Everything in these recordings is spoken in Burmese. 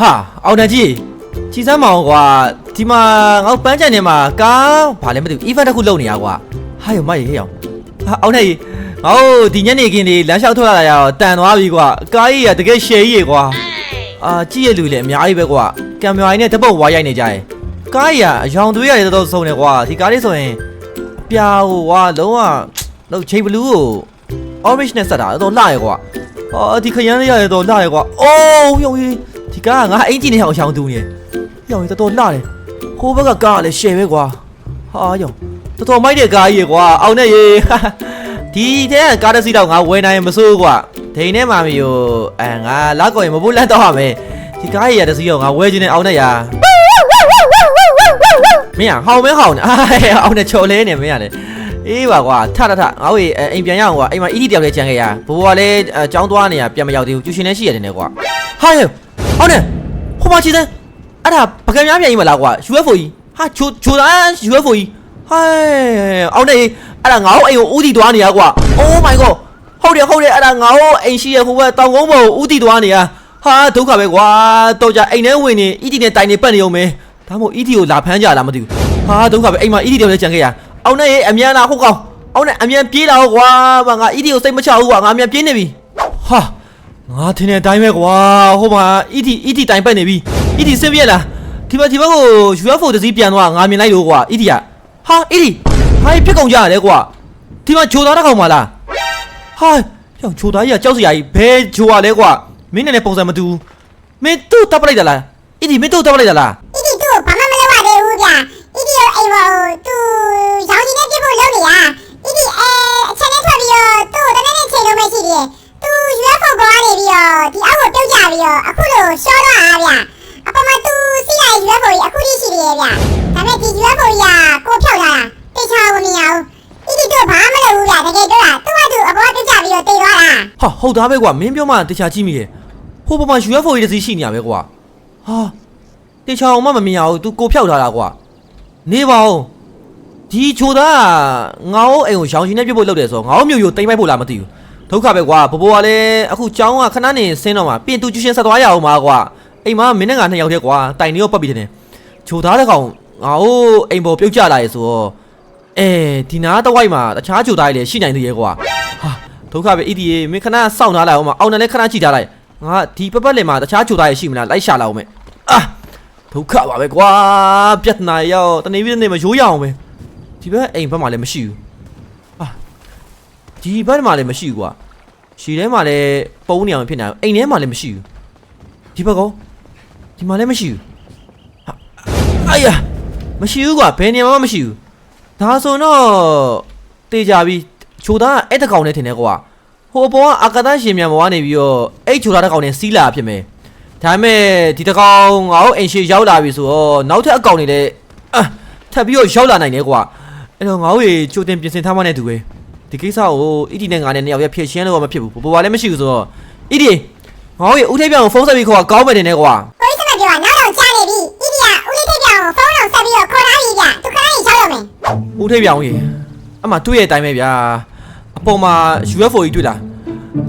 ဟာအောင်တန်ကြီးကြည်စမ်းမအောင်ကွာဒီမှာငါတို့ပန်းချန်ထဲမှာကားဘာလဲမသိဘူး event တစ်ခုလုပ်နေရကွာဟာယောမရေဟေးအောင်ဟာအောင်တန်ကြီးငါတို့ဒီညနေခင်းလေးလမ်းလျှောက်ထွက်လာတာရတော့တန်သွားပြီကွာကားကြီးကတကယ်ရှယ်ကြီးရေကွာအာကြည့်ရလူလည်းအများကြီးပဲကွာကင်မရာကြီးနဲ့တပုတ်ဝါရိုက်နေကြတယ်ကားကြီးကအယောင်သွေးရတယ်တော်တော်စုံတယ်ကွာဒီကားလေးဆိုရင်အပြာဟိုကွာလုံးဝလုံးချိန်ဘလူးကို orange နဲ့ဆက်တာတော်လှရကွာအော်ဒီခရမ်းလေးရတယ်တော်လှရကွာအိုးယောင်ကြီး ဒီကားကငါအင်ဂျင်နဲ့အောင်ရှောင်းသူနေ။ရောင်တော်တော်လှတယ်။ခိုးဘက်ကကားကလည်းရှယ်ပဲကွာ။ဟာရောင်တော်တော်မိုက်တဲ့ကားကြီးကွာ။အောင်နဲ့ရေ။ဒီတဲ့ကားတစ်စီးတော့ငါဝယ်နိုင်မစိုးကွာ။ဒိန်ထဲမှာမျိုးအဲငါလောက်ကော်ရင်မဖို့လန့်တော့ရမယ်။ဒီကားကြီးရတစ်စီးတော့ငါဝယ်ခြင်းနဲ့အောင်နဲ့ရာ။မင်းဟောင်းမဲဟောင်းနေ။အာအောင်နဲ့ချော်လဲနေမင်းကလည်းအေးပါကွာထထထငါ့ဝေအိမ်ပြန်ရအောင်ကွာအိမ်မှာအီတီတယောက်လေးကြံခဲ့ရဘိုးကလည်းចောင်းသွားနေရပြန်မရောက်သေးဘူးကျူရှင်လည်းရှိရတယ်နဲ့ကွာဟာရေ ဟုတ်တယ်ဟိုမှာချီစမ်းအဲ့ဒါပကံများပြန်ကြီးမလားကွာ UFO ကြီးဟာချိုချိုသား UFO ကြီးဟဲ့အောင်နေအဲ့ဒါငါ့အိမ်ကိုဦးတည်သွားနေရကွာ Oh my god ဟုတ်တယ်ဟုတ်တယ်အဲ့ဒါငါ့အိမ်ရှိရဟိုဘက်တောင်ကုန်းပေါ်ကိုဦးတည်သွားနေရဟာဒုက္ခပဲကွာတော့ကြအိမ်ထဲဝင်နေအီတီနဲ့တိုင်နေပတ်နေအောင်မယ်ဒါမှမဟုတ်အီတီကိုလာဖမ်းကြလားမသိဘူးဟာဒုက္ခပဲအိမ်မှာအီတီတောင်လည်းကြံခဲ့ရအောင်နေအမြန်လာဟုတ်ကောင်အောင်နေအမြန်ပြေးလာဟုတ်ကွာငါအီတီကိုစိတ်မချဘူးကွာငါအမြန်ပြေးနေပြီဟာ ငါထင်တဲ့အတိုင်းပဲကွာဟိုမှာ ET ET တိုင်ပတ်နေပြီ ET စင်ပြက်လားဒီမှာဒီဘက်ကို UFO တစ်စီးပြန်သွားငါမြင်လိုက်လို့ကွာ ET ကဟာ ET ဟာပြစ်ကုန်ကြရတယ်ကွာဒီမှာဂျိုသားတစ်ကောင်မလားဟာကြောက်ဂျိုသားကြီးကကြောက်စရာကြီးဘယ်ဂျိုရလဲကွာမင်းနဲ့လည်းပုံစံမတူဘူးမင်းသူ့တပ်ပလိုက်တာလား ET မင်းသူ့တပ်ပလိုက်တာလားအီဒီသူ့ကိုဘာမှမလုပ်ရသေးဘူးဗျာအီဒီကိုအိမ်ပေါ်သူရောင်ကြီးနဲ့ပြဖို့လုပ်နေရအီဒီအဲအချက်နဲ့ထွက်ပြီးတော့သူ့ကိုတနေ့နဲ့ချိန်လို့မရှိသေး သူ UFO ပေါ်ကနေပြီးတော့ဒီအောက်ကိုပြုတ်ကြပြီးတော့အခုလိုရှော့တော့အားဗျာအပေါ်မှာသူစီးလာတဲ့ UFO ကြီးအခုထိရှိသေးရဲ့ဗျာဒါပေမဲ့ဒီ UFO ကြီးကကိုဖြောက်လာတာတိတ်ချအောင်မမြင်အောင်အီဒီသူ့ဘာမှမလုပ်ဘူးဗျာတကယ်တော့သူ့ဟာသူအပေါ်ပြုတ်ကြပြီးတော့တိတ်သွားတာဟာဟုတ်သားပဲကွာမင်းပြောမှတခြားကြည့်မိတယ်ဟိုဘက်မှာ UFO ကြီးတစ်စီးရှိနေရပဲကွာဟာတေချာအောင်မှမမြင်ရဘူး तू ကိုဖြောက်ထားတာကွာနေပါဦးဒီချိုသားကငါ့အိမ်ကိုရောင်ရှင်နဲ့ပြစ်ဖို့လုပ်တယ်ဆိုတော့ငါ့မျိုးရိုတိမ့်ပိုက်ဖို့လားမသိဘူး ဒုက္ခပဲကွာဘဘိုးကလည်းအခုကျောင်းကခဏနေဆင်းတော့မှာပြင်သူကျူရှင်ဆက်သွားရအောင်ပါကွာအိမ်မှာမင်းနဲ့ငါနှစ်ယောက်တည်းကွာတိုင်နေရောပတ်ပြီးတယ်ချိုသားတဲ့ကောင်ငါ့အိမ်ပေါ်ပြုတ်ကျလာရေဆိုတော့အဲဒီနားတစ်ဝိုက်မှာတခြားချိုသားတွေလည်းရှိနိုင်သေးရဲ့ကွာဟာဒုက္ခပဲအီဒီမင်းခဏစောင့်ထားလိုက်အောင်မအောင်တယ်လည်းခဏကြည့်ထားလိုက်ငါဒီပပတ်လင်မှာတခြားချိုသားတွေရှိမလားလိုက်ရှာလာအောင်မယ်အာဒုက္ခပါပဲကွာပြတ်နာရောတနေပြီးတနေမရိုးရအောင်ပဲဒီဘက်အိမ်ဘက်မှာလည်းမရှိဘူးအာ ဒီဘက်မှာလည်းမရှိဘူးကွာရှီထဲမှာလည်းပုံနေအောင်ဖြစ်နေအိမ်ထဲမှာလည်းမရှိဘူးဒီဘက်ကောဒီမှာလည်းမရှိဘူးဟာအာယာမရှိဘူးကွာဘယ်နေရာမှမရှိဘူးဒါဆိုတော့တေးကြပြီချိုသားကအဲ့တကောင်နဲ့ထင်တယ်ကွာဟိုအပေါ်ကအာကာသရှင်မြန်ပေါ်ကနေပြီးတော့အဲ့ချိုသားတစ်ကောင်နဲ့စီးလာဖြစ်မယ်ဒါပေမဲ့ဒီတစ်ကောင်ငါတို့အိမ်ရှိရောက်လာပြီဆိုတော့နောက်ထပ်အကောင်တွေလည်းအာထပ်ပြီးတော့ရောက်လာနိုင်တယ်ကွာအဲ့တော့ငါတို့ရေချိုတင်ပြင်ဆင်ထားမှနဲ့တူပဲ ဒီကိစ္စကိုအီဒီနဲ့ငါနဲ့နှစ်ယောက်ရဖြည့်ရှင်းလို့မဖြစ်ဘူးဘဘွာလည်းမရှိဘူးဆိုတော့အီဒီငါတို့ရေဦးထိပ်ပြောင်ကိုဖုန်းဆက်ပြီးခေါ်ကောင်းမယ်တင်နေကွာကိုကြီးစမပြောတာနောက်တော့ကြားနေပြီအီဒီကဦးလေးထိပ်ပြောင်ကိုဖုန်းအောင်ဆက်ပြီးတော့ခေါ်ထားပြီဗျာသူခဏကြီးချောက်ရမယ်ဦးထိပ်ပြောင်ကြီးအမှတွေ့ရဲ့အတိုင်းပဲဗျာအပေါ်မှာ UFO ကြီးတွေ့လား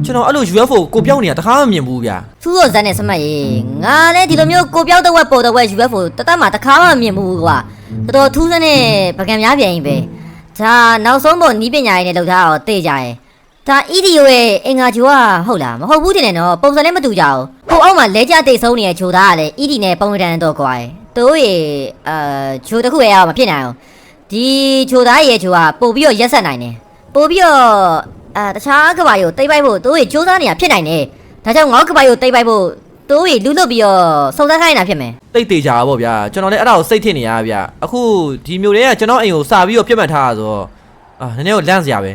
ကျွန်တော်အဲ့လို UFO ကိုပြောင်းနေတာတခါမှမမြင်ဘူးဗျာထူးတော့ဇက်နဲ့စမတ်ရေငါလည်းဒီလိုမျိုးကိုပြောက်တော့ဝက်ပေါ်တော့ဝက် UFO တတ်တတ်မှာတစ်ခါမှမမြင်ဘူးကွာတော်တော်ထူးစမ်းတဲ့ပကံများပြန်ရင်ပဲ ဒါနောက်ဆုံးပေါ်နီးပညာရေးနဲ့လောက်ထားတော့တေးကြရဲ့ဒါ EDO ရဲ့အင်္ဂါဂျိုကဟုတ်လားမဟုတ်ဘူးတင်တယ်နော်ပုံစံလည်းမတူကြဘူးဟိုအောက်မှာလဲကျတိတ်ဆုံးနေတဲ့ဂျိုသားကလည်း ED နဲ့ပုံရံတော့ကွာတို့ရေအာဂျိုတစ်ခုရဲ့အောင်မဖြစ်နိုင်အောင်ဒီဂျိုသားရဲ့ဂျိုကပို့ပြီးတော့ရက်ဆက်နိုင်တယ်ပို့ပြီးတော့အာတခြားကဘာကိုတိတ်ပိုက်ဖို့တို့ရေစူးစမ်းနေတာဖြစ်နိုင်တယ်ဒါကြောင့်ငေါ့ကပိုင်ကိုတိတ်ပိုက်ဖို့ တိုးရီလူလွတ်ပြီးတော့စုံစမ်းခိုင်းနေတာဖြစ်မယ်တိတ်သေးကြတာပေါ့ဗျာကျွန်တော်လည်းအဲ့ဒါကိုစိတ်ထင်နေရဗျာအခုဒီမျိုးတွေကကျွန်တော်အိမ်ကိုစာပြီးတော့ပြတ်မှတ်ထားတာဆိုတော့အာနည်းနည်းတော့လန့်စရာပဲ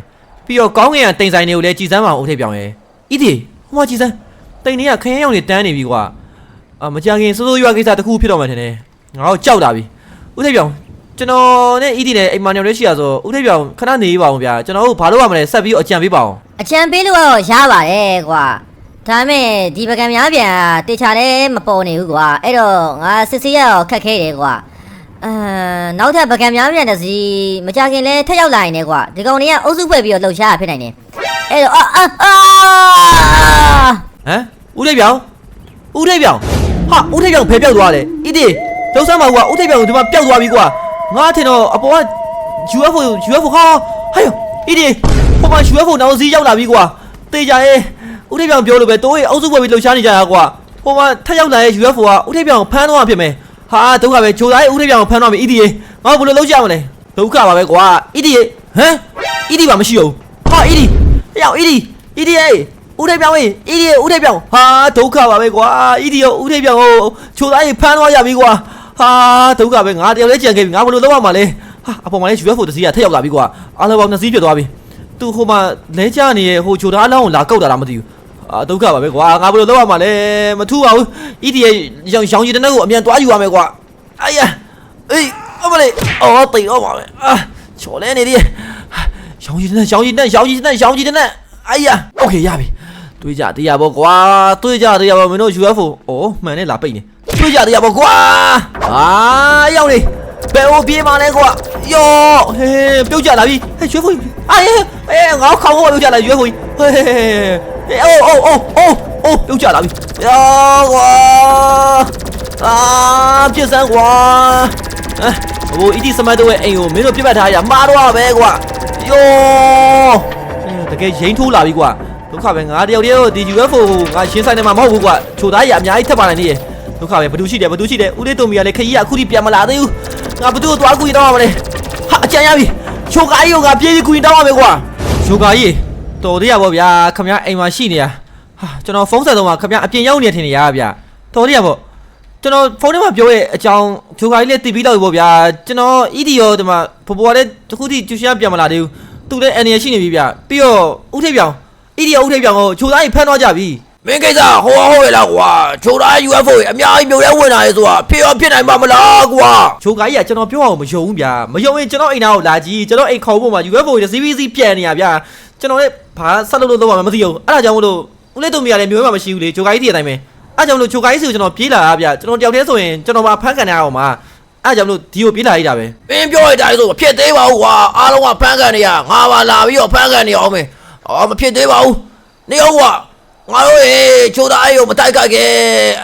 ပြီးတော့ကောင်းငင်ကတိမ်ဆိုင်တွေကိုလည်းကြည်စမ်းမအောင်ဦးထိပ်ပြောင်ရဲ့ဤဒီဟိုမှာကြည်စမ်းတိမ်တွေကခရမ်းရောင်တွေတန်းနေပြီကွာအာမကြခင်စိုးစိုးရွားကိစ္စတစ်ခုဖြစ်တော့မှထင်တယ်ငါတို့ကြောက်တာပြီဦးထိပ်ပြောင်ကျွန်တော်နဲ့ဤဒီနဲ့အိမ်မနေလေးရှိရဆိုဦးထိပ်ပြောင်ခဏနေပါအောင်ဗျာကျွန်တော်တို့ဘာလို့ရမလဲဆက်ပြီးတော့အကြံပေးပါအောင်အချံပေးလို့ကတော့ရပါတယ်ကွာ ဒါပေမဲ့ဒီပကံများပြန်တေချာလည်းမပေါ်နေဘူးကွာအဲ့တော့ငါစစ်စေးရတော့ခက်ခဲတယ်ကွာအဲနောက်ထပ်ပကံများပြန်တစ်စီမကြခင်လဲထက်ရောက်လာရင်လည်းကွာဒီကောင်တွေကအုပ်စုဖွဲ့ပြီးတော့လှုပ်ရှားရဖြစ်နိုင်တယ်အဲ့တော့အာအာအာဟမ်ဦးထိပ်ပြောင်ဦးထိပ်ပြောင်ဟာဦးထိပ်ပြောင်ဖယ်ပြောက်သွားတယ်အီဒီလောက်ဆမ်းပါကွာဦးထိပ်ပြောင်ဒီမှာပျောက်သွားပြီကွာငါထင်တော့အပေါ်က UFO UFO ဟာဟဲ့အီဒီဟိုမှာ UFO နောက်စီးရောက်လာပြီကွာတေးကြရဲ့ ဦးထိပ်ပြောင်ပြောလို့ပဲတိုးရဲ့အုပ်စုပွဲပြီးလှုပ်ရှားနေကြတာကွာဟိုမှာထက်ရောက်လာရဲ့ UFO ကဦးထိပ်ပြောင်ဖမ်းသွားမှာဖြစ်မယ်ဟာဒုက္ခပဲဂျိုသားရဲ့ဦးထိပ်ပြောင်ဖမ်းသွားပြီအီဒီငါဘယ်လိုလုပ်ကြမလဲဒုက္ခပါပဲကွာအီဒီဟမ်အီဒီပါမရှိတော့ဟာအီဒီရောက်အီဒီအီဒီရဲ့ဦးထိပ်ပြောင်းရေးအီဒီဦးထိပ်ပြောင်းဟာဒုက္ခပါပဲကွာအီဒီရောဦးထိပ်ပြောင်းဟိုချိုသားကြီးဖမ်းသွားရပြီကွာဟာဒုက္ခပဲငါတယောက်လေးကြံခဲ့ပြီငါဘယ်လိုလုပ်ရမှာလဲဟာအပေါ်မှာလည်း UFO တစ်စီးကထက်ရောက်လာပြီကွာအားလုံးပေါင်းနှစ်စီးပြတ်သွားပြီသူဟိုမှာလဲကျနေရဲ့ဟိုချိုသားအလောင်းကိုလာကောက်တာလားမသိဘူး အာဒုက္ခပါပဲကွာငါဘယ်လိုလုပ်ရမှာလဲမထူပါဘူးအီဒီရဲ့ရောင်ရောင်ကြီးတဲ့နက်ကိုအမြန်တွားယူရမယ်ကွာအိုင်ယာအေးအမလေးအော်တိတ်တော့ပါပဲအာချော်လဲနေဒီရောင်ကြီးတဲ့နက်ရောင်ကြီးတဲ့နက်ရောင်ကြီးတဲ့နက်ရောင်ကြီးတဲ့နက်အိုင်ယာโอเคရပြီ တွေးကြတရားပေါ့ကွာတွေးကြတရားပေါ့မင်းတို့ UFO ဩမှန်နဲ့လာပိတ်နေတွေးကြတရားပေါ့ကွာအာရောက်နေ ဘယ်ဟိုပြေးมาလဲကွာယောဟေးပြုတ်ကြလာပြီဟဲ့ UFO အေးအေးငါခေါင်းကိုပြုတ်ကြလာ UFO ဟေးဟေးအိုးအိုးအိုးအိုးအိုးပြုတ်ကြလာပြီယောကွာအာပြစ်စမ်းကွာဟိုအီဒီစမတ်တို့ရဲ့အိမ်ကိုမင်းတို့ပြစ်ပတ်ထားရမှားတော့ပဲကွာယောတကယ်ရင်ထိုးလာပြီကွာဒုက္ခပဲငါတယောက်တည်းကိုဒီ UFO ကိုငါရှင်းဆိုင်နေမှာမဟုတ်ဘူးကွာချိုသားကြီးအများကြီးထပ်ပါနေနေရ ဒုက္ခပဲဘသူရှိတယ်ဘသူရှိတယ်ဦးလေးတုံမီကလည်းခကြီးကအခုထိပြန်မလာသေးဘူးငါဘသူကိုသွားကူရင်တောင်းရမလဲဟာအကြံရပြီချိုကာကြီးကိုငါပြေးပြီးကူရင်တောင်းရမယ်ကွာချိုကာကြီးတော်သေးရပါဗျာခမရအိမ်မှာရှိနေရဟာကျွန်တော်ဖုန်းဆက်တော့မှခမရအပြင်ရောက်နေထင်နေရဗျာတော်သေးရပေါ့ကျွန်တော်ဖုန်းထဲမှာပြောရဲ့အကြောင်းချိုကာကြီးလည်းတည်ပြီးတော့ပေါ့ဗျာကျွန်တော် ED ရောဒီမှာဘဘွားလည်းတခုထိကျူရှာပြန်မလာသေးဘူးသူလည်းအန်ရရှိနေပြီဗျာပြီးတော့ဥထိပ်ပြောင်အီဒီယဥထိပ်ပြောင်ကိုချိုသားကြီးဖမ်းသွားကြပြီ မင်းကိစ္စဟိုဟုတ်ရလားကွာချိုသား UFO အများကြီးမြို့ထဲဝင်လာရဲဆိုတာဖြစ်ရောဖြစ်နိုင်ပါမလားကွာချိုကာကြီးကကျွန်တော်ပြောအောင်မယုံဘူးဗျာမယုံရင်ကျွန်တော်အိမ်သားကိုလာကြည့်ကျွန်တော်အိမ်ခေါ်ဖို့မှာ UFO တွေ CVC ပြန်နေရဗျာကျွန်တော်လည်းဘာဆက်လုပ်လို့တော့မှမသိဘူးအဲ့ဒါကြောင့်မလို့ဦးလေးတုံမီကလည်းမျိုးမှမရှိဘူးလေချိုကာကြီးတည်းအတိုင်းပဲအဲ့ကြောင့်မလို့ချိုကာကြီးစီကိုကျွန်တော်ပြေးလာတာဗျာကျွန်တော်တယောက်တည်းဆိုရင်ကျွန်တော်မှဖမ်းခံရအောင်မှာအဲ့ကြောင့်မလို့ဒီကိုပြေးလာရတာပဲမင်းပြောရတဲ့အတိုင်းဆိုမဖြစ်သေးပါဘူးကွာအားလုံးကဖမ်းကန်နေရငါပါလာပြီးတော့ဖမ်းကန်နေအောင်မယ်အော်မဖြစ်သေးပါဘူးနေအောင်ကွာ ငါတို့ရေချိုသားအေးကိုမတိုက်ခိုက်ခဲ့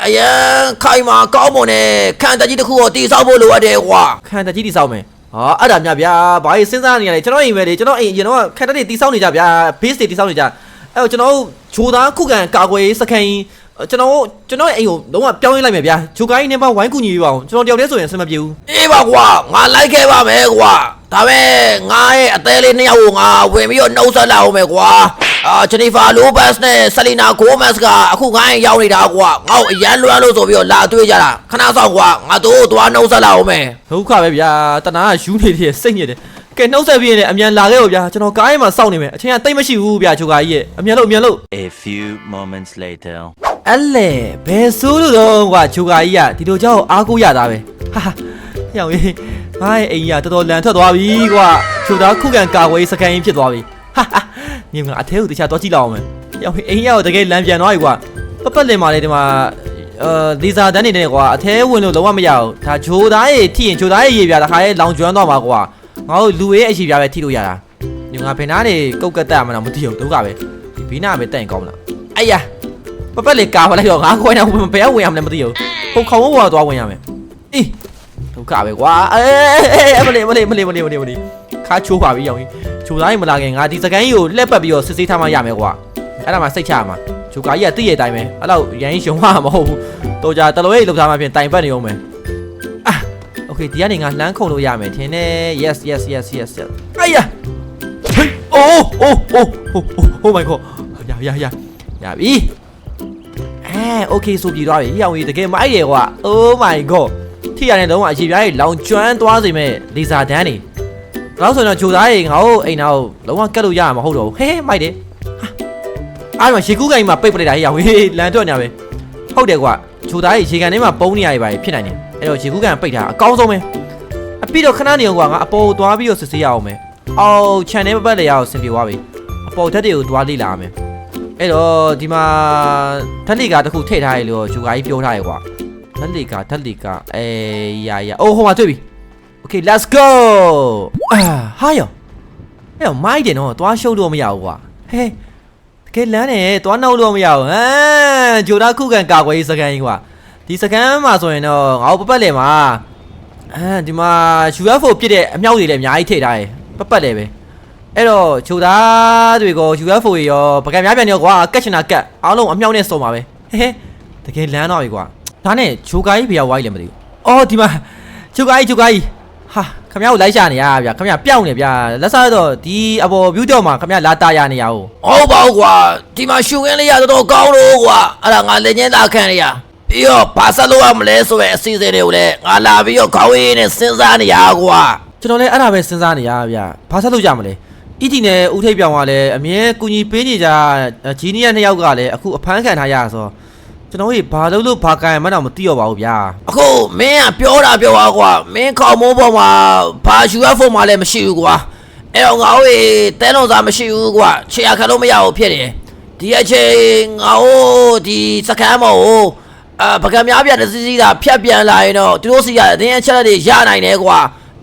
အရန်ခိုင်မာကောင်းမွန်တဲ့ခံတကြီးတစ်ခုကိုတီဆောက်ဖို့လိုအပ်တယ်ကွာခံတကြီးတိဆောက်မယ်ဟာအဲ့ဒါမြဗျာဘာကြီးစဉ်းစားနေရလဲကျွန်တော်အိမ်ပဲလေကျွန်တော်အိမ်ကျွန်တော်ခံတကြီးတိဆောက်နေကြဗျာ base တွေတိဆောက်နေကြအဲ့တော့ကျွန်တော်ဂျိုသားခုခံကာကွယ်ရေးစခန်းကြီးကျွန်တော်ကျွန်တော်အိမ်ကိုလုံးဝပြောင်းရင်းလိုက်မယ်ဗျာဂျိုကိုင်းနေပါဝိုင်းကူညီပေးပါအောင်ကျွန်တော်တယောက်တည်းဆိုရင်အဆင်မပြေဘူးအေးပါကွာငါလိုက်ခဲ့ပါမယ်ကွာ ဒါပဲငါရဲ့အသေးလေးနှစ်ယောက်ကိုငါဝင်ပြီးတော့နှုတ်ဆက်လာအောင်မယ်ကွာအာဂျနီဖာလိုဘတ်စ်နဲ့ဆလီနာဂိုမတ်စ်ကအခုငါ့ရဲ့ရောက်နေတာကွာငါ့ကိုအရန်လွမ်းလို့ဆိုပြီးတော့လာတွေ့ကြတာခဏဆောင်ကွာငါတို့သွားနှုတ်ဆက်လာအောင်မယ်ဒုက္ခပဲဗျာတနာကယူနေတယ်စိတ်ညစ်တယ်ကဲနှုတ်ဆက်ပြီးရင်လည်းအမြန်လာခဲ့ပါဗျာကျွန်တော်ကားထဲမှာစောင့်နေမယ်အချိန်ကတိတ်မရှိဘူးဗျာဂျိုကာကြီးရဲ့အမြန်လို့အမြန်လို့ A few moments later. အဲ့လေဘယ်ဆိုးလို့တော့ကွာဂျိုကာကြီးကဒီလိုကြောက်အားကိုးရတာပဲဟာဟာရောင်ရေး ငါရဲ့အိမ်ကြီးကတော်တော်လန်ထွက်သွားပြီကွာဂျိုသားခုခံကာကွယ်ရေးစကန်ကြီးဖြစ်သွားပြီဟာဟာညီမအထဲကိုတခြားတော့ကြည့်လောက်အောင်မယ်ရောင်ရေးအိမ်ကြီးကတကယ်လန်ပြန်သွားပြီကွာပတ်ပတ်လင်မာလေးဒီမှာအာဒီဇာတန်းနေတယ်ကွာအထဲဝင်လို့လုံးဝမရဘူးဒါဂျိုသားရဲ့ထိရင်ဂျိုသားရဲ့ရေပြာတခါရဲ့လောင်ကျွမ်းသွားမှာကွာငါတို့လူရဲ့အရှိပြာပဲထိလို့ရတာညီမဘယ်နာနေကုတ်ကတ်တက်မှတော့မသိဘူးဒုက္ခပဲဒီဘီနာပဲတက်ရင်ကောင်းမလားအိုင်ယာပပက်လေးကာပါလိုက်တော့ငါခွဲနေဘယ်ဝင်ရမလဲမသိဘူးပုံခေါင်းဘဝသွားဝင်ရမယ်အေးဒုက္ခပဲကွာအေးမလေးမလေးမလေးမလေးမလေးမလေးခါချိုးပါပြီရောင်ကြီးချိုးသားရင်မလာခင်ငါဒီစကန်ကြီးကိုလှက်ပတ်ပြီးတော့စစ်ဆေးထားမှရမယ်ကွာအဲ့ဒါမှစိတ်ချရမှာချိုကာကြီးကတိရဲ့အတိုင်းပဲအဲ့တော့ရန်ကြီးရှုံမှာမဟုတ်ဘူးတော့ကြတလွဲကြီးလောက်ထားမှဖြင့်တိုင်ပတ်နေအောင်မယ်အာโอเคဒီကနေငါလှမ်းခုန်လို့ရမယ်ထင်တယ် yes yes yes yes yes အိုင်ယာဟေးအိုးအိုးအိုး oh my god ရရရရပြီ အဲโอเคဆိုပြီးသွားပြီဟိအောင်ကြီးတကယ်မိုက်တယ်ကွာ Oh my god ထိရတဲ့လုံးဝအရှိပြားကြီးလောင်ကျွမ်းသွားစေမဲ့လေဆာဒန်းနေတော့ဆိုတော့ဂျိုသားကြီးငါ့ကိုအိမ်နောက်လုံးဝကတ်လို့ရမှာမဟုတ်တော့ဘူးဟဲဟဲမိုက်တယ်ဟာအားမရေကူးကန်ကြီးမှာပိတ်ပလိုက်တာဟိအောင်ကြီးလန်တော့ညာပဲဟုတ်တယ်ကွာဂျိုသားကြီးရေကန်ထဲမှာပုံနေရပြီဖြစ်နိုင်တယ်အဲ့တော့ရေကူးကန်ပိတ်တာအကောင်းဆုံးပဲအပြီးတော့ခဏနေအောင်ကွာငါအပေါ်ကိုသွားပြီးတော့စစ်ဆေးရအောင်မယ်အော် channel ပတ်ပတ်လေရအောင်ဆင်ပြေသွားပြီအပေါ်ဓာတ်တွေကိုသွားလေ့လာရမယ်အဲ့တော့ဒီမှာဓာတ်လီကာတစ်ခုထည့်ထားရလို့ဂျူကာကြီးပြောထားရကွာ ဓာတ်လီကာဓာတ်လီကာအေးရရအိုးဟိုမှာတွေ့ပြီ Okay let's go အာဟာယောအဲ့တော့မိုက်တယ်နော်သွားရှုပ်လို့မရဘူးကွာဟဲတကယ်လမ်းနေသွားနှုတ်လို့မရဘူးဟမ်ဂျိုဒါခုခံကာကွယ်ရေးစကန်ကြီးကွာဒီစကန်မှာဆိုရင်တော့ငါတို့ပပတ်လေမှာအဲဒီမှာ UFO ပြစ်တဲ့အမြောက်တွေလည်းအများကြီးထည့်ထားတယ်ပပတ်လေပဲအဲ့တော့ခြုံသားတွေကို UFO တွေရောပကံများပြန်ရောကွာကတ်ချင်တာကတ်အားလုံးအမြောက်နဲ့စုံပါပဲဟဲဟဲတကယ်လမ်းတော့ပြီကွာ ဒါနဲ့ဂျိုကာကြီးဘယ်ရောက်ဝိုင်းလဲမသိဘူးအော်ဒီမှာဂျိုကာကြီးဂျိုကာကြီးဟာခမရကိုလိုက်ရှာနေရဗျာခမရပြောင်းနေဗျာလက်စားတော့ဒီအပေါ် view တော့မှာခမရလာတာရနေရအောင်ဟုတ်ပါဘူးကွာဒီမှာရှူခင်းလေးရတော်တော်ကောင်းလို့ကွာအဲ့ဒါငါလက်ချင်းသားခံရပြီးတော့ဘာဆက်လို့ရမလဲဆိုရဲအစီအစဉ်တွေကိုလည်းငါလာပြီးတော့ခေါင်းရင်းနဲ့စဉ်းစားနေရကွာကျွန်တော်လည်းအဲ့ဒါပဲစဉ်းစားနေရဗျာဘာဆက်လုပ်ကြမလဲအီတီနဲ့ဦးထိပ်ပြောင်ကလည်းအမြဲကူညီပေးနေကြဂျီနီယာနှစ်ယောက်ကလည်းအခုအဖမ်းခံထားရဆိုတော့ ကျွန်တော်ကြီးဘာလုပ်လို့ဘာကန်မှတော့မသိတော့ပါဘူးဗျာအခုမင်းကပြောတာပြောပါကွာမင်းခေါင်းမိုးပေါ်မှာဘာ UFO မှလည်းမရှိဘူးကွာအဲ့တော့ငါ့ဝေးတဲလုံးစားမရှိဘူးကွာခြေရခတ်လို့မရဘူးဖြစ်တယ်ဒီအချိန်ငါ့ဟိုဒီစကမ်းမောအာပကံများပြတဲ့စီစီတာဖြတ်ပြန်လာရင်တော့သူတို့စီကအတင်းအချက်လက်တွေရနိုင်တယ်ကွာ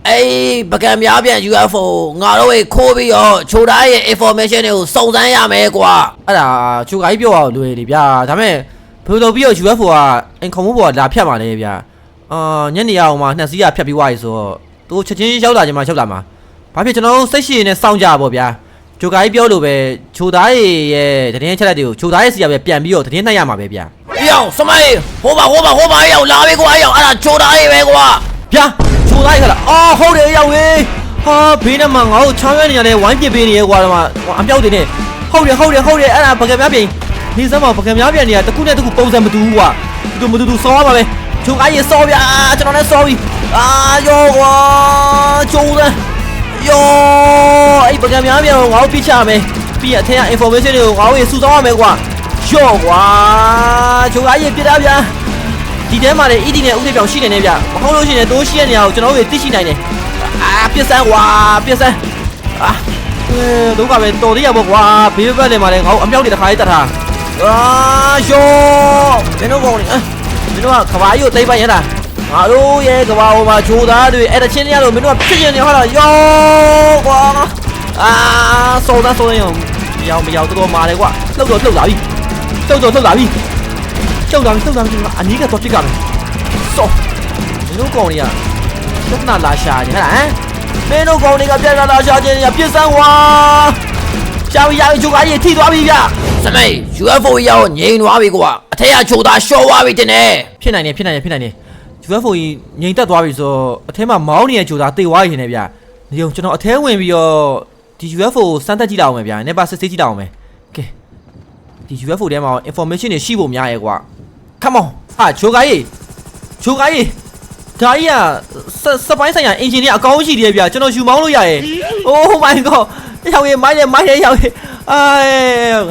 အဲ့ဒီပကံများပြန် UFO ငါတို့ဝေးခိုးပြီးတော့ချိုသားရဲ့ information တွေကိုစုံစမ်းရမယ်ကွာအဲ့ဒါချူကကြီးပြောအောင်လွယ်လေဗျာဒါပေမဲ့ ဘယ်လိုလုပ်ပြီးတော့ UFO ကအင်ခုံမိုးပေါ်လာဖြတ်มาလဲဗျာအာညနေရအောင်မှနှစ်စီးကဖြတ်ပြီးွားပြီဆိုတော့သူချက်ချင်းရောက်လာကြမှာရောက်လာမှာဘာဖြစ်ကျွန်တော်တို့စိတ်ရှိရင်နဲ့စောင့်ကြပါဗျာဂျိုကာကြီးပြောလို့ပဲဂျိုသားရဲ့တရင်ချက်လက်တွေကိုဂျိုသားရဲ့စီကပဲပြန်ပြီးတော့တရင်နှိုက်ရမှာပဲဗျာပြောင်းစမိုင်းဟိုပါဟိုပါဟိုပါရောက်လာပြီကွာရောက်အဲ့ဒါချိုသားရဲ့ပဲကွာဗျာဂျိုသားရဲ့ခလားအော်ဟုတ်တယ်ရောက်ရေဟာဘေးနဲ့မှငါ့ကိုချောင်းရနေရတယ်ဝိုင်းပစ်ပေးနေရကွာတော့မှအပြောက်တွေနဲ့ဟုတ်တယ်ဟုတ်တယ်ဟုတ်တယ်အဲ့ဒါပကံများပြင် ဒီစမ်းမှာပကံများပြင်နေတာတစ်ခုနဲ့တစ်ခုပုံစံမတူဘူးကွာသူမတူတူစောပါပဲဂျိုကာကြီးစောဗျာကျွန်တော်လည်းစောပြီအာယောကွာဂျိုသားယောအဲ့ပကံများပြင်ကိုငါတို့ပြချမယ်ပြီးရအထက် information တွေကိုငါတို့ရေစုဆောင်းရမယ်ကွာယောကွာဂျိုကာကြီးပြတာဗျာဒီထဲမှာလည်း ED နဲ့ဥထိပ်ပြောင်ရှိနေနေဗျမဟုတ်လို့ရှိရင်တိုးရှိတဲ့နေရာကိုကျွန်တော်တို့သိရှိနိုင်တယ်အာပြစ်စမ်းကွာပြစ်စမ်းအာအဲဒုက္ခပဲတော်သေးရပေါ့ကွာဘေးဘက်လည်းမှာလည်းငါ့ကိုအမြောက်တွေတစ်ခါလေးတတ်ထား အာယောမင်းတို့ကောင်နေမင်းတို့ကခဘာကြီးကိုသိမ့်ပိုက်ရတာငါတို့ရဲ့ကဘာဟိုမှာဂျိုသားတွေအဲ့တချင်းတွေကတော့မင်းတို့ကဖြစ်နေဟောတာယောကွာအာစောသားစောနေအောင်မရောက်မရောက်တော်တော်မာတယ်ကွာလှုပ်တော့လှုပ်လာပြီလှုပ်တော့လှုပ်လာပြီကြောက်တာကြောက်တာကြောက်တာအနီးကတော့ပြစ်ကြမယ်စောမင်းတို့ကောင်တွေကပြဿနာလာရှာနေဟဲ့လားဟမ်မင်းတို့ကောင်တွေကပြဿနာလာရှာခြင်းတွေကပြစ်စမ်းကွာရှာပြီးရပြီးဂျိုကာကြီးထိသွားပြီဗျ စမိတ် UFO ရောက်ငြိမ်သွားပြီကွာအထက်ကချိုသားရှော့သွားပြီတင်နေဖြစ်နိုင်တယ်ဖြစ်နိုင်တယ်ဖြစ်နိုင်တယ် UFO ကြီးငြိမ်သက်သွားပြီဆိုတော့အထဲမှာမောင်းနေတဲ့ဂျိုသားတေသွားရည်နေဗျဒီုံကျွန်တော်အထဲဝင်ပြီးတော့ဒီ UFO ကိုစမ်းသပ်ကြည့်လောက်အောင်မယ်ဗျနေပါစစ်ဆေးကြည့်လောက်အောင်မယ်ကဲဒီ UFO ထဲမှာ information တွေရှိဖို့များရဲ့ကွာ come on ဟာဂျိုကာကြီးဂျိုကာကြီး ဒါကြီးကစစပိုင်းဆိုင်ရာအင်ဂျင်နီယာအကောင်းရှိတယ်ဗျာကျွန်တော်ယူမောင်းလို့ရရဲ့ Oh my god ရောက်ရင်မိုင်းရမိုင်းရရောက်ရင်အာ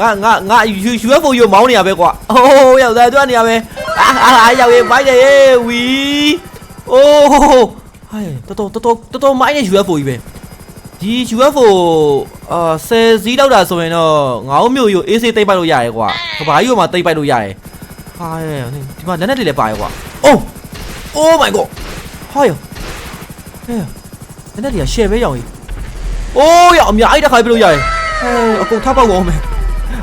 ငါငါငါ UFO ယူမောင်းနေရပဲကွာ Oh ရောက်သားတွားနေရပဲအာအာရောက်ရင်မိုင်းရဝီ Oh ဟိုင်တော်တော်တော်တော်တော်မိုင်းရ UFO ကြီးပဲဒီ UFO အာဆယ်စီးလောက်တာဆိုရင်တော့ငါ့မျိုးယူအေးစေးတိတ်ပိုက်လို့ရရဲကွာကဘာကြီးကမှတိတ်ပိုက်လို့ရရဲဟာဒီမှာလက်နဲ့တွေလည်းပါရဲကွာ Oh Oh my god ဟာယောဟဲ့နည်းနည်းတည်းရှယ်ပဲရောင်ကြီးအိုးရအများအဲ့တခါပြလို့ရတယ်ဟဲ့အကုန်ထပ်ပေါက်ကုန်မယ်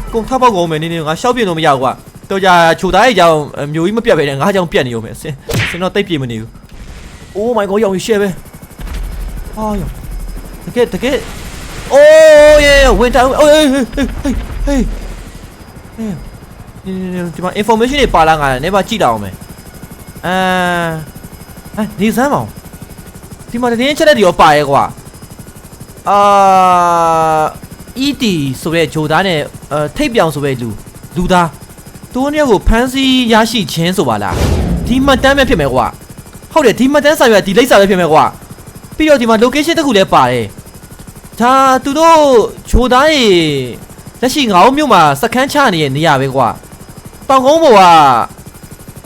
အကုန်ထပ်ပေါက်ကုန်မယ်နင်းနေငါရှောက်ပြင်းလို့မရဘူးကွာတော့ကြာခြူသားရဲ့ကြောင်မျိုးကြီးမပြတ်ပဲနဲ့ငါးကြောင်ပြတ်နေရုံပဲစင်စင်တော့တိတ်ပြေမနေဘူး Oh my god ရောင်ကြီးရှယ်ပဲဟာယောတကယ်တကယ်အိုးယေဝင်တောင်းအေးဟေးဟေးဟေးဟေးဟေးဒီမှာ information တွေပါလာငါလည်းနေပါကြည့်တော့အောင်မယ် အာအဲနေစမ်းပါဦးဒီမှာတင်းချက်လက်တွေရောပါရဲကွာအာ ED ဆိုတဲ့ဂျိုသားနဲ့အဲထိပ်ပြောင်ဆိုတဲ့လူလူသားသူတို့ကိုဖမ်းဆီးရရှိခြင်းဆိုပါလားဒီမှတ်တမ်းပဲဖြစ်မယ်ကွာဟုတ်တယ်ဒီမှတ်တမ်းစာရွက်ဒီလိပ်စာပဲဖြစ်မယ်ကွာပြီးတော့ဒီမှာ location တစ်ခုလည်းပါတယ်ဒါသူတို့ဂျိုသားရေလက်ရှိငါ့မြို့မှာစခန်းချနေတဲ့နေရာပဲကွာတောင်ကုန်းဘောက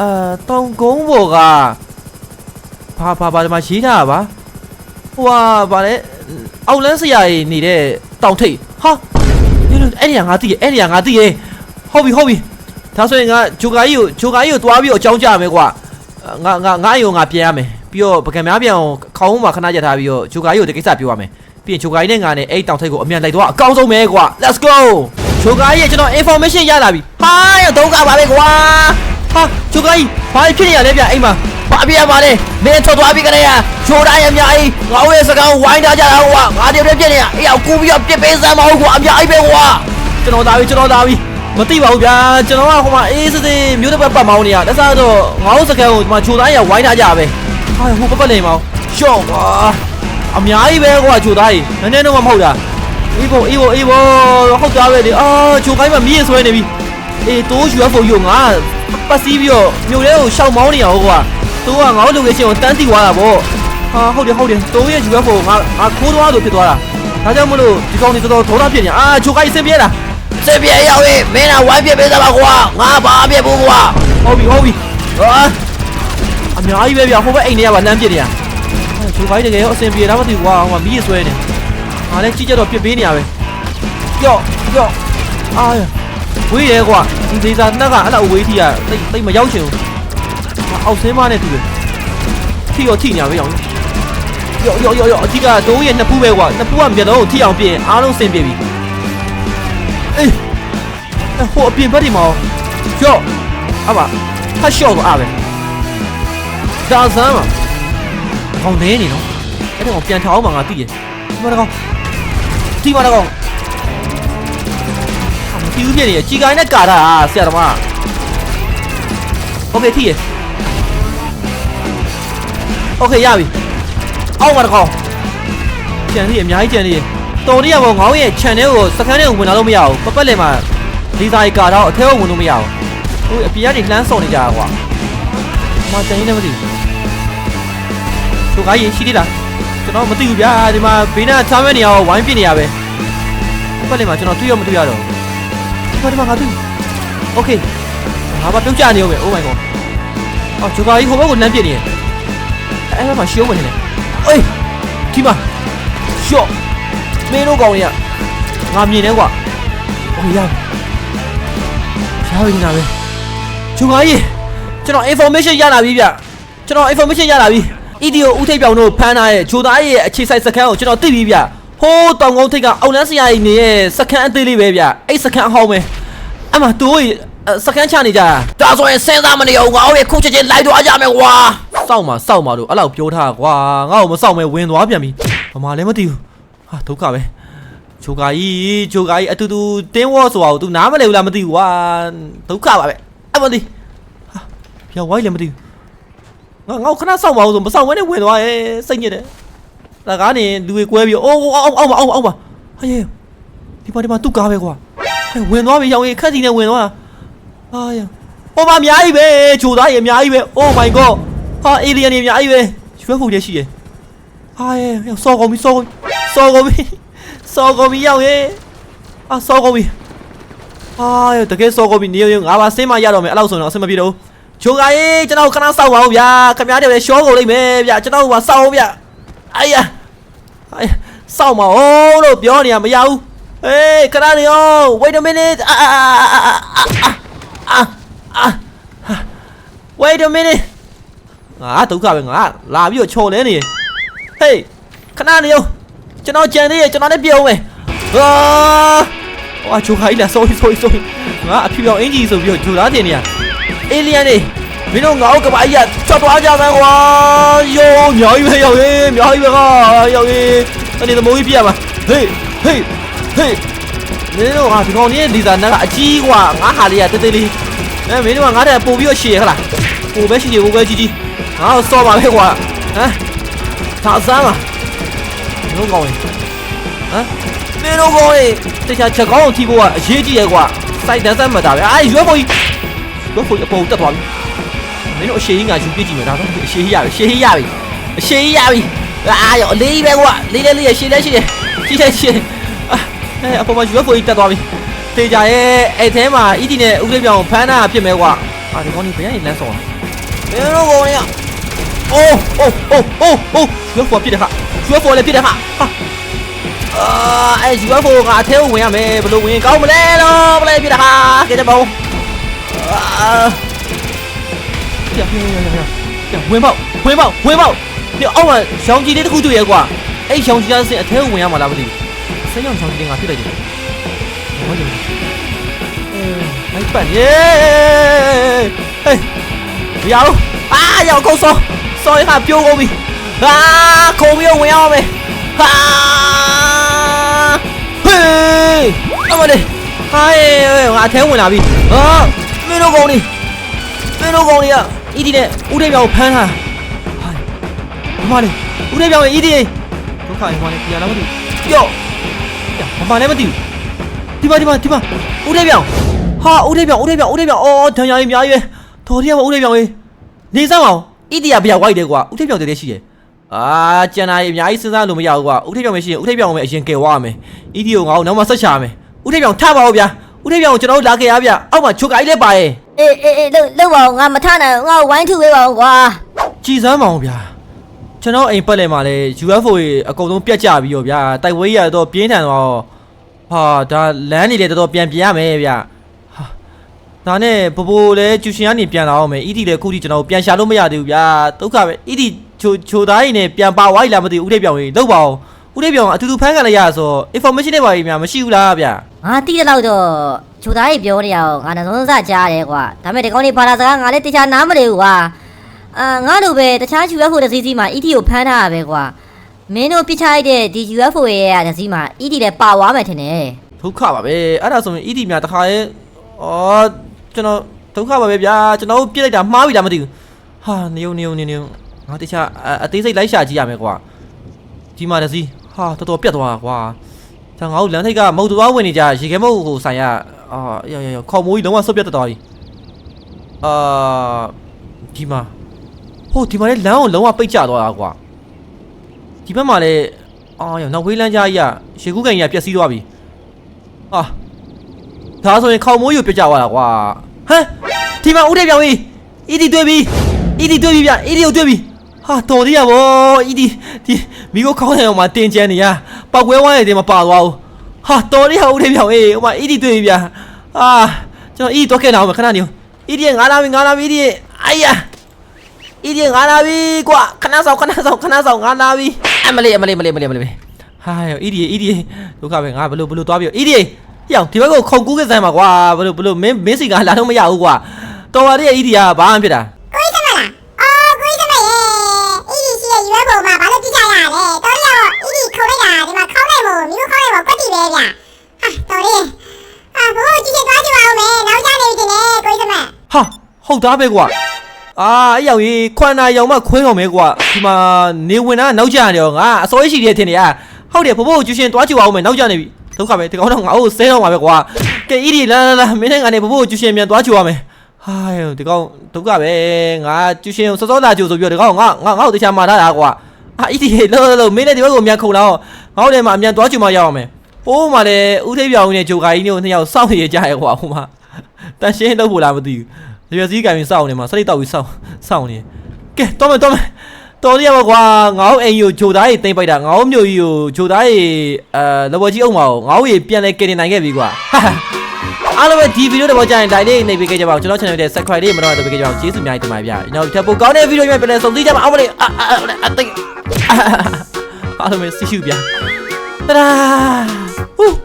အဲတောင်ကုန်းဘောကဘာဘာဘာဒီမှာရေးထားတာပါဟိုဟာဗာလဲအောက်လန်းဆရာကြီးနေတဲ့တောင်ထိပ်ဟာဒီလိုအဲ့ဒီကငါသိရအဲ့ဒီကငါသိရဟုတ်ပြီဟုတ်ပြီဒါဆိုရင်ငါဂျိုကာကြီးကိုဂျိုကာကြီးကိုတွားပြီးတော့အကြောင်းကြားမယ်ကွာငါငါငါအယုံငါပြန်ရမယ်ပြီးတော့ပကံများပြန်အောင်ခေါင်းမှာခဏရက်ထားပြီးတော့ဂျိုကာကြီးကိုတကိစ္စပြောရမယ်ပြီးရင်ဂျိုကာကြီးနဲ့ငါနဲ့အဲ့ဒီတောင်ထိပ်ကိုအမြန်လိုက်တော့အကောင်းဆုံးပဲကွာ let's go ဂျိုကာကြီးရဲ့ကျွန်တော် information ရလာပြီဟာရတော့ကပါပဲကွာဟာ ချိုကိုင်းဘာဖြစ်နေရလဲဗျအိမ်မှာဘာပြရပါလဲမင်းထွက်သွားပြီကလေးကချိုတိုင်းအများကြီးငါ့ရဲ့စကားကိုဝိုင်းထားကြတာကွာငါတည်းတည်းပြစ်နေရအေးအောင်ကူပြီးတော့ပြစ်ပေးစမ်းမဟုတ်ကွာအများကြီးပဲကွာကျွန်တော်သားပြီကျွန်တော်သားပြီမသိပါဘူးဗျာကျွန်တော်ကဟိုမှာအေးစစ်စစ်မျိုးတစ်ပတ်ပတ်မောင်းနေရတက်စားတော့ငါတို့စကန်ကိုဒီမှာချိုသားရဝိုင်းထားကြပဲဟာဟိုပတ်ပတ်နေမောင်းရှော့ကွာအများကြီးပဲကွာချိုသားကြီးနည်းနည်းတော့မဟုတ်တာအေးဘောအေးဘောအေးဘောဟုတ်သားပဲလေအာချိုကိုင်းမှာမြည်ဆွဲနေပြီ အေးတိုး UFO ယူငါပတ်စီးပြီးတော့မြို့ထဲကိုရှောက်မောင်းနေရဟောကွာတိုးကငါတို့ location ကိုတန်းတီသွားတာဗောဟာဟုတ်တယ်ဟုတ်တယ်တိုးရဲ့ UFO ငါငါခိုးသွားလို့ဖြစ်သွားတာဒါကြောင့်မလို့ဒီကောင်တွေတော်တော်ဒေါသဖြစ်နေအာချိုကိုင်းအဆင်ပြေလားစစ်ပြေရောက်ရင်မင်းကဝိုင်းပြစ်ပေးစမ်းပါကွာငါဘာပြစ်ဘူးကွာဟုတ်ပြီဟုတ်ပြီဟာအများကြီးပဲဗျဟိုဘက်အိမ်ထဲကပါလမ်းပြစ်နေရအဲဂျိုခိုင်းတကယ်ရောအစင်ပြေတာမသိဘူးကွာဟိုမှာမီးရဆွဲနေငါလည်းကြည့်ကြတော့ပြစ်ပေးနေရပဲကြော့ကြော့အာ ဝေးရဲကွာဒီဒေသာနှက်ကအဲ့လောက်ဝေးထီရတိတ်တိတ်မရောက်ချင်ဘူးဟာအောက်ဆင်းမနဲ့တူတယ်ထီရောထီနေရပဲအောင်ယောယောယောယောအကြီးကဒိုးရဲ့နှစ်ဖူးပဲကွာနှစ်ဖူးကမျက်လုံးကိုထီအောင်ပြင်အားလုံးစင်ပြေပြီအေးဟိုအပြင်ဘက်ဒီမှာကြော့အမဖတ်လျှော့တော့အပဲဒါဆမ်းမကောင်းနေနေနော်အဲ့ဒါကိုပြန်ထောင်းမှငါသိရဒီမှာတော့ဒီမှာတော့အမ တီးဦးပြည့်နေရជីကိုင်းနဲ့ကာတာဆရာသမားโอเคထိရโอเคရပြီအောက်မှာတော့ကျန်သေးရအများကြီးကျန်သေးရတော်ရရပေါ့ငောင်းရဲ့ channel ကိုစကန်ထဲကိုဝင်လာလို့မရဘူးပပတ်လည်းမှာဒီဇိုင်ကာတော့အထဲကိုဝင်လို့မရဘူး ဟိုအပြားတွေလှမ်းဆောင်နေကြတာကွာ။မတန်ရင်လည်းမသိဘူး။သူကရင်ရှိသေးလား။ကျွန်တော်မသိဘူးဗျာဒီမှာဘေးနားချားမဲ့နေရအောင်ဝိုင်းပြနေရပဲ။အပတ်လေးမှာကျွန်တော်တွေ့ရမတွေ့ရတော့ ဘူး။ဒီမှာဒီမှာငါတွေ့။ Okay ။ငါဘာပြုတ်ကြနေအောင်ပဲ Oh my god ။အော်ဂျိုကာကြီးဟိုဘက်ကိုလမ်းပြနေတယ်။အဲ့ဘက်မှာရှုံးဝင်နေတယ်။အေးဒီမှာရှော့မင်းတို့ကောင်တွေကငါမြင်တယ်ကွာ။ဟိုရပြီ။ရပြီနာပဲ။ဂျုံကြီးကျွန်တော် information ရလာပြီဗျကျွန်တော် information ရလာပြီ EDO ဦးထိပ်ပြောင်တို့ဖမ်းထားတဲ့ဂျိုသားရဲ့အခြေစိုက်စခန်းကိုကျွန်တော်သိပြီဗျ ဟိုးတောင်ကုန်းထိပ်ကအောက်လန်းဆရာကြီးနေရဲ့စခန်းအသေးလေးပဲဗျအဲ့စခန်းအဟောင်းပဲအမတို့ကြီးစခန်းချနေကြတာဒါဆိုရင်စဉ်းစားမနေအောင်ငါ့ရဲ့ခုချက်ချင်းလိုက်သွားကြမယ်ကွာစောက်မှာစောက်မှာတို့အဲ့လောက်ပြောထားကွာငါ့ကိုမစောက်မဲဝင်သွားပြန်ပြီဘာမှလည်းမသိဘူးဟာဒုက္ခပဲဂျိုကာကြီးဂျိုကာကြီးအတူတူတင်းဝေါ်ဆိုတာကို तू နားမလဲဘူးလားမသိဘူးကွာဒုက္ခပါပဲအမသိဟာပြောင်းဝိုင်းလည်းမသိဘူးငါငါ့ကိုခဏစောင့်ပါဦးဆိုမစောင့်ဝဲနဲ့ဝင်သွားရဲ့စိတ်ညစ်တယ်။ ဒါကနေလူတွေကွဲပြီးအိုးအောက်အောက်ပါအောက်အောက်ပါဟေးဒီပါဒီပါသူ့ကားပဲကွာဟဲ့ဝင်သွားပြီရောင်ကြီးခက်စီနဲ့ဝင်သွားတာအာရဟိုမှာအများကြီးပဲဂျိုသားကြီးအများကြီးပဲ Oh my god ဟာအေလီယန်တွေအများကြီးပဲရွှဲဖို့တည်းရှိရဲ့ဟာရဲ့စောကုန်ပြီစောကုန်စောကုန်ပြီစောကုန်ပြီရောက်ရဲ့အာစောကုန်ပြီဟာတကယ်စောကုန်ပြီနေရငါပါစင်းမရတော့မယ်အဲ့လောက်ဆိုတော့အဆင်မပြေတော့ဘူးဂျိုကာရေးကျွန်တော်ခဏစောက်ပါဦးဗျာခင်ဗျားတို့လည်းရှောကုန်လိမ့်မယ်ဗျာကျွန်တော်ကစောက်အောင်ဗျာ အိုင်ယာအိုင်စောက်မအောင်လို့ပြောနေရမရဘူးဟေးခဏနေအောင် wait a minute အာအာအာအာ wait a minute ငါဒုက္ခပဲငါလာပြီးတော့ချော်လဲနေဟေးခဏနေအောင်ကျွန်တော်ကြံသေးရကျွန်တော်လည်းပြုံးမယ်ဟာဟောဂျိုကာကြီးလား sorry sorry sorry ငါအဖြူပြောင်အင်ဂျီဆိုပြီးတော့ဂျိုသားတင်နေရအေလီယန်တွေ မင်းတို့ငါ့ကိုကဘာကြီးကချက်သွားကြမယ်ကွာယောမြောက်ကြီးပဲရောက်ရေးမြောက်ကြီးပဲကရောက်ရေးအဲ့ဒီသမိုးကြီးပြရမှာဟေးဟေးဟေးမင်းတို့ဟာဒီကောင်ကြီးဒီဇာနကအကြီးကွာငါဟာလေးကတေးသေးလေးအဲမင်းတို့ကငါတဲ့ပို့ပြီးတော့ရှည်ရခလားပို့ပဲရှည်ရှည်ပို့ပဲကြီးကြီးငါ့ကိုစောပါပဲကွာဟမ်သာစမ်းပါမင်းတို့ကောင်ကြီးဟမ်မင်းတို့ကောင်ကြီးတခြားချက်ကောင်းကိုထိဖို့ကအရေးကြီးရဲ့ကွာစိုက်တန်းစမ်းမှတ်တာပဲအာရွေးဖို့ကြီးဘယ်ဖို့အပေါ်တက်သွားပြီ မင်းတို့အရှိကြီးငါယူပြစ်ကြည့်မယ်ဒါတော့အရှိကြီးရပြီအရှိကြီးရပြီအရှိကြီးရပြီအာရောအလေးပဲကွာလေးလေးလေးရှည်လေးရှည်လေးရှည်လေးရှည်အဲအပေါ်မှာယူဖို့တက်သွားပြီတေကြရဲ့အဲ့ထဲမှာအီတီနဲ့ဦးလေးပြောင်ဖမ်းတာဖြစ်မယ်ကွာအာဒီကောင်းကြီးဘယ်ကနေလမ်းဆောင်မင်းတို့ကောင်ရအိုးအိုးအိုးအိုးအိုးယူဖို့ပြစ်တယ်ဟာယူဖို့လည်းပြစ်တယ်ဟာဟာအာအဲယူဖို့ကအထဲဝင်ရမယ်ဘယ်လိုဝင်ကောင်းမလဲတော့ဘယ်လဲပြစ်တယ်ဟာကြည့်ကြ ပြန်ပြန်ပြန်ပြန်ပြန်ဝင်ပေါက်ဝင်ပေါက်ဝင်ပေါက်ဒီအောက်ကရောင်ကြီးလေးတစ်ခုတွေ့ရကွာအဲ့ရောင်ကြီးကစင်အထဲဝင်ရမှာလားမသိဘူးဆက်ရောင်ရောင်ကြီးငါပြစ်လိုက်တယ်ဟုတ်တယ်အဲမိုက်ပန်ယေးဟေးမရဘူးအာရောက်ကုန်စော sorry ဟာပြိုးကုန်ပြီအာခုံပြီးဝင်ရအောင်ပဲဟာဟေးအမလေးဟိုင်းငါအထဲဝင်လာပြီဟာမင်းတို့ကုန်နေမင်းတို့ကုန်နေရ ဤဒီနဲ့ဦးတိတ်ပြောင်ကိုဖမ်းထားဟာမမလေးဦးတိတ်ပြောင်ရဲ့ဤဒီဒုက္ခရင်မလေးပြန်လာမသိဘူးပြော့မမလည်းမသိဘူးဒီမှာဒီမှာဒီမှာဦးတိတ်ပြောင်ဟာဦးတိတ်ပြောင်ဦးတိတ်ပြောင်ဦးတိတ်ပြောင်အော်ဒဏ်ရာကြီးအများကြီးပဲတော်တရားမဦးတိတ်ပြောင်ကြီးနေစမ်းအောင်ဤဒီကဘယ်ရောက်ဝိုက်တယ်ကွာဦးတိတ်ပြောင်တည်းတည်းရှိတယ်အာကျန်တာကြီးအများကြီးစဉ်းစားလို့မရဘူးကွာဥထိပ်ပြောင်မရှိရင်ဥထိပ်ပြောင်ပဲအရင်ကယ်ဝရမယ်အီဒီကိုငါ့ကိုနောက်မှဆက်ချရမယ်ဥထိပ်ပြောင်ထပါဦးဗျာဥထိပ်ပြောင်ကိုကျွန်တော်တို့လာခဲ့ရဗျာအောက်မှာချုပ်ကိုင်းလည်းပါရဲ့ အေးအေးအေးလှုပ်လှုပ်ပါအောင်ငါမထနိုင်ဘူးငါဝိုင်းထုပေးပါအောင်ကွာကြည်စမ်းပါဦးဗျာကျွန်တော်အိမ်ပတ်လည်မှာလဲ UFO ကြီးအကုန်လုံးပြတ်ကျပြီးတော့ဗျာတိုက်ဝေးရတော့ပြင်းထန်သွားတော့ဟာဒါလမ်းနေလေတော်တော်ပြန်ပြရမယ်ဗျာဟာဒါနဲ့ဘဘိုးလဲကျူရှင်ကနေပြန်လာအောင်မယ်အီဒီလဲခုထိကျွန်တော်ပြန်ရှာလို့မရသေးဘူးဗျာဒုက္ခပဲအီဒီချိုချိုသားကြီးနဲ့ပြန်ပါဝိုင်းလာမသိဘူးဥထိပ်ပြောင်ကြီးလောက်ပါအောင် ဥထိပ်ပြောင်ကအတူတူဖမ်းกันလိုက်ရဆို information တွေပါကြီးများမရှိဘူးလားဗျာငါတီးတဲ့လောက်တော့ဂျိုသားကြီးပြောနေရအောင်ငါနှလုံးသားကြားတယ်ကွာဒါပေမဲ့ဒီကောင်လေးဘာသာစကားငါလည်းတခြားနားမလည်ဘူးကွာအာငါတို့ပဲတခြား UFO တစ်စီးစီးမှာ ET ကိုဖမ်းထားရပဲကွာမင်းတို့ပြချလိုက်တဲ့ဒီ UFO ရဲ့တစ်စီးမှာ ET လည်းပါသွားမယ်ထင်တယ်ဒုက္ခပါပဲအဲ့ဒါဆိုရင် ED များတခါရဲ့အော်ကျွန်တော်ဒုက္ခပါပဲဗျာကျွန်တော်တို့ပြစ်လိုက်တာမှားပြီလားမသိဘူးဟာနေုံနေုံနေနေုံငါတခြားအအသေးစိတ်လိုက်ရှာကြည့်ရမယ်ကွာဒီမှာတစီ ဟာတော်တော်ပြတ်သွားတာကွာဒါငါတို့လမ်းထိပ်ကမုတ်သွားဝင်နေကြရေခဲမုတ်ဟိုဆိုင်ရအာရရရခေါမိုးကြီးလုံးဝဆွတ်ပြတ်သွားပြီအာဒီမှာဟိုဒီမှာလေလမ်းကိုလုံးဝပိတ်ကျသွားတာကွာဒီဘက်မှာလည်းအာရနောက်ဝေးလမ်းကြားကြီးကရေကူးကန်ကြီးကပျက်စီးသွားပြီ啊，ဒါဆိုရင်ခေါင်မိုးယူပြကြသွားတာကွာဟမ်ဒီမှာဦးတဲ့ပြောင်ကြီးအီဒီတွေ့ပြီအီဒီတွေ့ပြီဗျအီဒီကိုတွေ့ပြီဟာတော်သေးရဗောအီဒီဒီ မိကိုခေါင်းဆိုင်အောင်မှာတင်ကျန်းနေရပောက်ကွဲဝိုင်းရတဲ့မှာပါသွားဘူးဟာတော်သေးရဦးတဲ့ပြောင်ကြီးဟိုမှာအီဒီတွေ့ပြီဗျအာကျွန်တော်အီဒီတော့ခဲ့နေအောင်ခဏနေအီဒီငါလာပြီငါလာပြီအီဒီအိုင်ယာအီဒီငါလာပြီကွာခဏဆောင်ခဏဆောင်ခဏဆောင်ငါလာပြီအမလေးအမလေးအမလေးအမလေးအမလေးဟာအီဒီအီဒီဒုက္ခပဲငါဘလို့ဘလို့သွားပြီးအီဒီရောင်ဒီဘက်ကိုခုံကူးကစမ်းပါကွာဘလို့ဘလို့မင်းမင်းစီကလာတော့မရဘူးကွာတော်ပါရဲ့အီဒီကဘာမှဖြစ်တာ ဟာဟုတ်သားပဲကွာအာအယောင်ကြီးခွန်နာရောင်မခွင်းအောင်မဲကွာဒီမှာနေဝင်တာနောက်ကျနေရောငါအစိုးရရှိတယ်ထင်နေရဟုတ်တယ်ဘဘကိုကျူရှင်တွားကြည့်အောင်မယ်နောက်ကျနေပြီဒုက္ခပဲဒီကောင်တော့ငါ့ကိုဆဲတော့မှာပဲကွာကဲအီဒီလာလာလာမင်းနဲ့ငါနဲ့ဘဘကိုကျူရှင်မြန်တွားကြည့်အောင်မယ်ဟာဒီကောင်ဒုက္ခပဲငါကျူရှင်ကိုစောစောလာကြိုဆိုပြီးတော့ဒီကောင်ငါငါငါ့ကိုတခြားမှာထားတာကွာအာအီဒီလောလောလောမင်းနဲ့ဒီဘက်ကိုအမြန်ခုံတော့ငေါ့တယ်မှာအမြန်သွားချင်မှရအောင်မယ်ဟိုးမှာလေဦးထိပ်ပြောင်နဲ့ဂျိုကာကြီးတို့နှစ်ယောက်စောင့်နေကြရဲကွာဟိုမှာတန်ရှင်းလုပ်ဖို့လားမသိဘူး ဒီရစည်းကင်ပြီးစောင့်နေမှာစရိတ်တော့ပြီးစောင့်စောင့်နေကဲတော့မယ်တော့မယ်တော်ရပါကွာငါ့အိမ်ကိုဂျိုသားကြီးတိမ့်ပိုက်တာငါ့မျိုးကြီးကိုဂျိုသားကြီးအဲလဘော်ကြီးအုံပါအောင်ငါ့ကြီးပြန်လဲကယ်တင်နိုင်ခဲ့ပြီကွာအားလုံးပဲဒီဗီဒီယိုတော့ကြာရင်ဒါလေးနေပေးခဲ့ကြပါဦးကျွန်တော် channel ရဲ့ subscribe လေးမတော့တော့ပေးခဲ့ကြပါဦးကျေးဇူးအများကြီးတင်ပါတယ်ဗျာကျွန်တော်ထပ်ပိုကောင်းတဲ့ဗီဒီယိုတွေပြန်လဲဆုံသိကြပါအောင်မလေးအာအာအသိအားလုံးပဲစီရှုပြတဒါဟူး